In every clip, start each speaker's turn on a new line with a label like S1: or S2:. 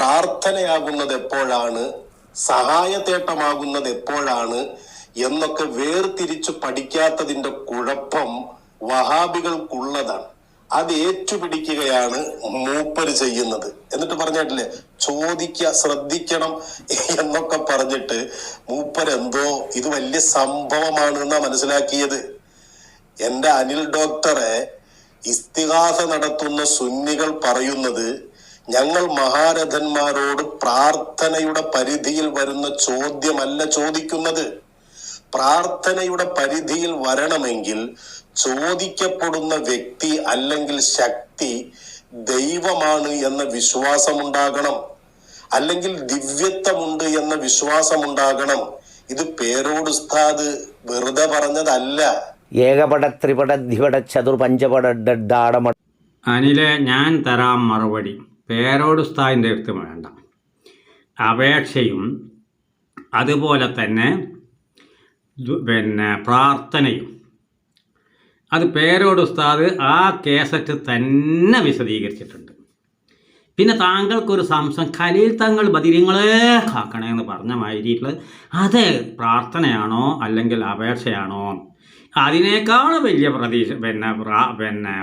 S1: പ്രാർത്ഥനയാകുന്നത് എപ്പോഴാണ്? സഹായത്തേട്ടമാകുന്നത് എപ്പോഴാണ്? എന്നൊക്കെ വേർതിരിച്ചു പഠിക്കാത്തതിന്റെ കുഴപ്പം വഹാബികൾക്കുള്ളതാണ്. അത് ഏറ്റുപിടിക്കുകയാണ് മൂപ്പര് ചെയ്യുന്നത്. എന്നിട്ട് പറഞ്ഞിട്ടില്ലേ ചോദിക്ക ശ്രദ്ധിക്കണം എന്നൊക്കെ പറഞ്ഞിട്ട് മൂപ്പരെന്തോ ഇത് വലിയ സംഭവമാണ് എന്നാ മനസ്സിലാക്കിയത്. എന്റെ അനിൽ ഡോക്ടറെ ഇസ്തിഹാസ നടത്തുന്ന സുന്നികൾ പറയുന്നത് ഞങ്ങൾ മഹാരഥന്മാരോട് പ്രാർത്ഥനയുടെ പരിധിയിൽ വരുന്ന ചോദ്യമല്ല ചോദിക്കുന്നത്. പ്രാർത്ഥനയുടെ പരിധിയിൽ വരണമെങ്കിൽ ചോദിക്കപ്പെടുന്ന വ്യക്തി അല്ലെങ്കിൽ ശക്തി ദൈവമാണ് എന്ന വിശ്വാസമുണ്ടാകണം. അല്ലെങ്കിൽ ദിവ്യത്വമുണ്ട് എന്ന വിശ്വാസമുണ്ടാകണം. ഇത് പേരോട് ഉസ്താദ് വെറുതെ പറഞ്ഞതല്ല.
S2: ഏകപട ത്രിപട ദ്വിപട ചതുർ പഞ്ചപട
S3: അനിലെ ഞാൻ തരാം മറുപടി. പേരോട് ഉസ്താദിന്റെ അടുത്ത് വേണ്ട. അപേക്ഷയും അതുപോലെ തന്നെ പിന്നെ പ്രാർത്ഥനയും. അത് പേരോട് ഉസ്താദ് ആ കേസറ്റ് തന്നെ വിശദീകരിച്ചിട്ടുണ്ട്. പിന്നെ താങ്കൾക്കൊരു സംശയം ഖലീൽ തങ്ങൾ ബദിരിങ്ങളെ കാക്കണേ എന്ന് പറഞ്ഞ മാതിരിയിട്ടുള്ളത് അത് പ്രാർത്ഥനയാണോ അല്ലെങ്കിൽ അപേക്ഷയാണോ? അതിനേക്കാൾ വലിയ പ്രതീക്ഷ പിന്നെ പിന്നെ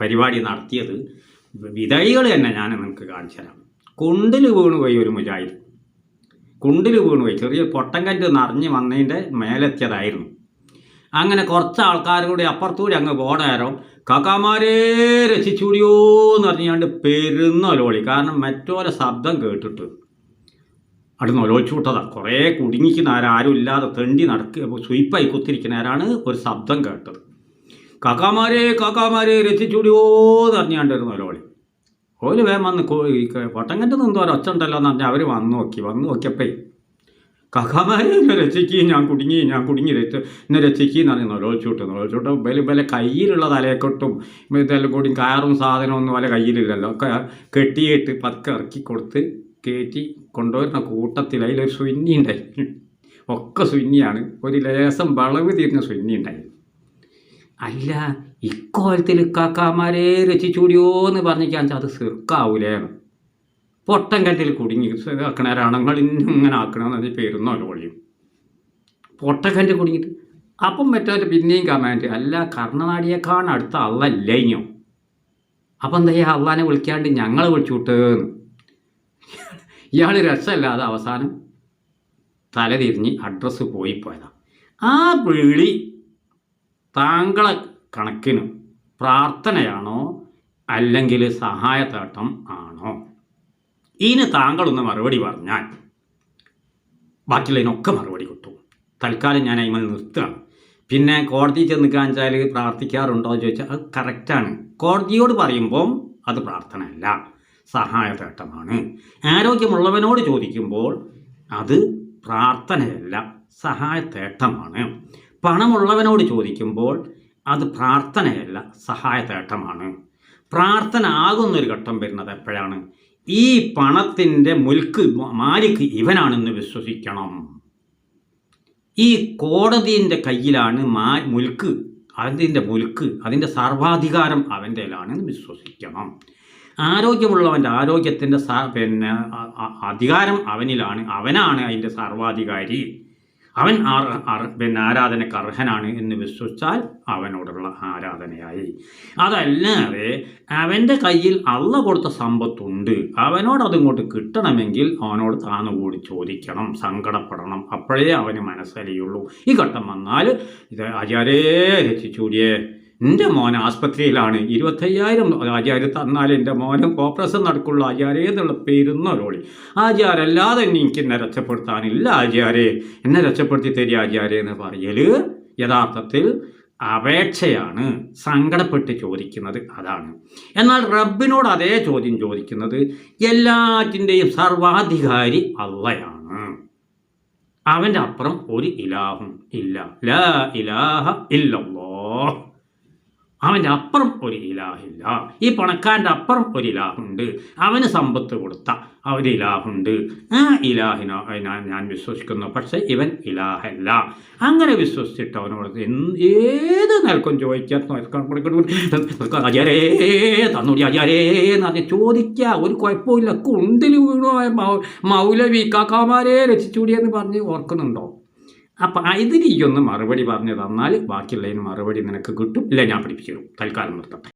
S3: പരിപാടി നടത്തിയത് വിധൈകൾ തന്നെ ഞാൻ നിങ്ങൾക്ക് കാണിച്ചു തരാം. കുണ്ടിൽ വീണ് പോയി ഒരു മുജാഹിദ്. കുണ്ടിൽ വീണ് പോയി. ചെറിയ കണ്ട് നിറഞ്ഞ് വന്നതിന്റെ മേലെത്തിയതായിരുന്നു. അങ്ങനെ കുറച്ച് ആൾക്കാർ കൂടി അപ്പുറത്തുകൂടി അങ്ങ് പോടാരോ കാക്കാമാരെ രക്ഷിച്ചൂടിയോ എന്ന് പറഞ്ഞാണ്ട് പെരുന്നൊലോളി കാരണം മറ്റോരെ ശബ്ദം കേട്ടിട്ട് അവിടെ നൊലോളിച്ചു വിട്ടതാ. കുറേ കുടുങ്ങിക്കുന്ന ആരും ഇല്ലാതെ തെണ്ടി നടക്കുക സ്വീപ്പായി കുത്തിരിക്കുന്നവരാണ് ഒരു ശബ്ദം കേട്ടത്. കാക്കാമാരെ കാക്കാമാരെ രക്ഷിച്ചുടിയോ എന്ന് പറഞ്ഞാണ്ട് ഒരു നൊലോളി ഓൽ വേഗം വന്ന് പൊട്ടങ്കന്റെ ഒരു ഒച്ചുണ്ടല്ലോ എന്ന് പറഞ്ഞാൽ അവർ വന്ന് നോക്കി വന്ന് നോക്കിയപ്പേ കാക്കാമാരെ എന്നെ രക്ഷിക്ക് ഞാൻ കുടുങ്ങി ഞാൻ കുടുങ്ങി എന്നെ രക്ഷിക്ക് എന്ന് പറഞ്ഞ് നൊലോച്ചൂട്ട് നൊലോച്ചൂട്ട് വില വില കയ്യിലുള്ള തലയെക്കൊട്ടും ഇതെല്ലാം കൂടി കയറും സാധനമൊന്നും വല കയ്യിലില്ലല്ലോ. ഒക്കെ കെട്ടിയിട്ട് പതുക്കെ ഇറക്കി കൊടുത്ത് കയറ്റി കൊണ്ടുവരുന്ന കൂട്ടത്തിൽ അതിലൊരു സുന്നി ഉണ്ടായി. ഒക്കെ സുന്നിയാണ്. ഒരു ലേസം വളവ് തീരുന്ന സുന്നി ഉണ്ടായി അല്ല ഇക്കോലത്തിൽ കാക്കാമാരെ രചിച്ചൂടിയോ എന്ന് പറഞ്ഞിക്കാൻ അത് സിർക്കാവൂലേന്ന് പൊട്ടൻ കണ്ടിൽ കുടുങ്ങി. ആക്കണവരാണങ്ങൾ ഇങ്ങനെ ആക്കണമെന്ന് പറഞ്ഞ് പെരുന്നോല പൊളിയും കല്ലിൽ കുടുങ്ങിയിട്ട് അപ്പം മറ്റവർ പിന്നെയും കമാൻഡ് അല്ല കർണനാടിയേക്കാൾ അടുത്ത അള്ളല്ല ഇനിയോ. അപ്പം എന്താ ഈ അള്ളാനെ വിളിക്കാണ്ട് ഞങ്ങളെ വിളിച്ചുവിട്ടേന്ന് ഇയാൾ രസമല്ലാതെ അവസാനം തല തിരിഞ്ഞ് അഡ്രസ്സ് പോയി പോയതാ ആ വിളി താങ്കളെ കണക്കിന് പ്രാർത്ഥനയാണോ അല്ലെങ്കിൽ സഹായത്തേട്ടം ആണോ? ഇനി താങ്കളൊന്ന് മറുപടി പറഞ്ഞാൽ ബാക്കിയുള്ളതിനൊക്കെ മറുപടി കിട്ടും. തൽക്കാലം ഞാൻ അതിമൽ നിർത്തുകയാണ്. പിന്നെ കോടതി ചെന്ന് കാണിച്ചാൽ പ്രാർത്ഥിക്കാറുണ്ടോ എന്ന് ചോദിച്ചാൽ അത് കറക്റ്റാണ് കോടതിയോട് പറയുമ്പോൾ അത് പ്രാർത്ഥനയല്ല സഹായതേട്ടമാണ്. ആരോഗ്യമുള്ളവനോട് ചോദിക്കുമ്പോൾ അത് പ്രാർത്ഥനയല്ല സഹായത്തേട്ടമാണ് പണമുള്ളവനോട് ചോദിക്കുമ്പോൾ അത് പ്രാർത്ഥനയല്ല സഹായത്തേട്ടമാണ് പ്രാർത്ഥന ആകുന്നൊരു ഘട്ടം വരുന്നത് എപ്പോഴാണ്? ഈ പണത്തിന്റെ മുൽക്ക് മാലിക്ക് ഇവനാണെന്ന് വിശ്വസിക്കണം. ഈ കോടതിന്റെ കയ്യിലാണ് മാ മുൽക്ക് അതിന്റെ മുൽക്ക് അതിന്റെ സർവാധികാരം അവന്റെ കയ്യിലാണെന്ന് വിശ്വസിക്കണം. ആരോഗ്യമുള്ളവന്റെ ആരോഗ്യത്തിന്റെ പിന്നെ അധികാരം അവനിലാണ് അവനാണ് അതിന്റെ സർവാധികാരി. അവൻ പിന്നെ ആരാധനയ്ക്ക് അർഹനാണ് എന്ന് വിശ്വസിച്ചാൽ അവനോടുള്ള ആരാധനയായി. അതല്ലാതെ അവന്റെ കയ്യിൽ അള്ള കൊടുത്ത സമ്പത്തുണ്ട്. അവനോട് അതിങ്ങോട്ട് കിട്ടണമെങ്കിൽ അവനോട് താന്നുകൂടി ചോദിക്കണം സങ്കടപ്പെടണം. അപ്പോഴേ അവന് മനസ്സലിയുള്ളൂ. ഈ ഘട്ടം വന്നാൽ ഇത് ആചാരേ രക്ഷിച്ചൂടിയേ എന്റെ മോൻ ആസ്പത്രിയിലാണ്. ഇരുപത്തയ്യായിരം ആചാര്യ തന്നാൽ എന്റെ മോനും കോപ്രസം നടക്കുള്ള ആചാര്യ എന്നുള്ള പേരുന്ന റോളി ആചാരല്ലാതെ എനിക്ക് എന്നെ രക്ഷപ്പെടുത്താനില്ല ആചാര്യെ. എന്നെ രക്ഷപ്പെടുത്തി തരിക ആചാര്യ എന്ന് പറയൽ യഥാർത്ഥത്തിൽ അപേക്ഷയാണ്. സങ്കടപ്പെട്ട് ചോദിക്കുന്നത് അതാണ്. എന്നാൽ റബ്ബിനോട് അതേ ചോദ്യം ചോദിക്കുന്നത് എല്ലാറ്റിന്റെയും സർവാധികാരി അള്ളയാണ്. അവന്റെ അപ്പുറം ഒരു ഇലാഹും ഇല്ല. ലാ ഇലാഹ ഇല്ലല്ലോ. അവന്റെ അപ്പുറം ഒരു ഇലാഹില്ല. ഈ പണക്കാരന്റെ അപ്പുറം ഒരു ഇലാഹുണ്ട്. അവന് സമ്പത്ത് കൊടുത്ത ഒരു ഇലാഹുണ്ട്. ആ ഇലാഹിനോ ഞാൻ വിശ്വസിക്കുന്നു പക്ഷേ ഇവൻ ഇലാഹല്ല. അങ്ങനെ വിശ്വസിച്ചിട്ട് അവനോട് ഏത് നിലക്കും ചോദിക്കാൻ അജാരേ തന്നൂടി ചോദിക്കുക ഒരു കുഴപ്പമില്ല കുണ്ടിൽ വീണു മൗലവി കാക്കാമാരെ രക്ഷിച്ചൂടിയെന്ന് പറഞ്ഞ് ഓർക്കുന്നുണ്ടോ? അപ്പം ഇതിന് ഈ ഒന്ന് മറുപടി പറഞ്ഞു തന്നാൽ ബാക്കിയുള്ളതിന് മറുപടി നിനക്ക് കിട്ടും. ഇല്ല ഞാൻ പഠിപ്പിച്ചു തരും തൽക്കാലം നിർത്തട്ടെ.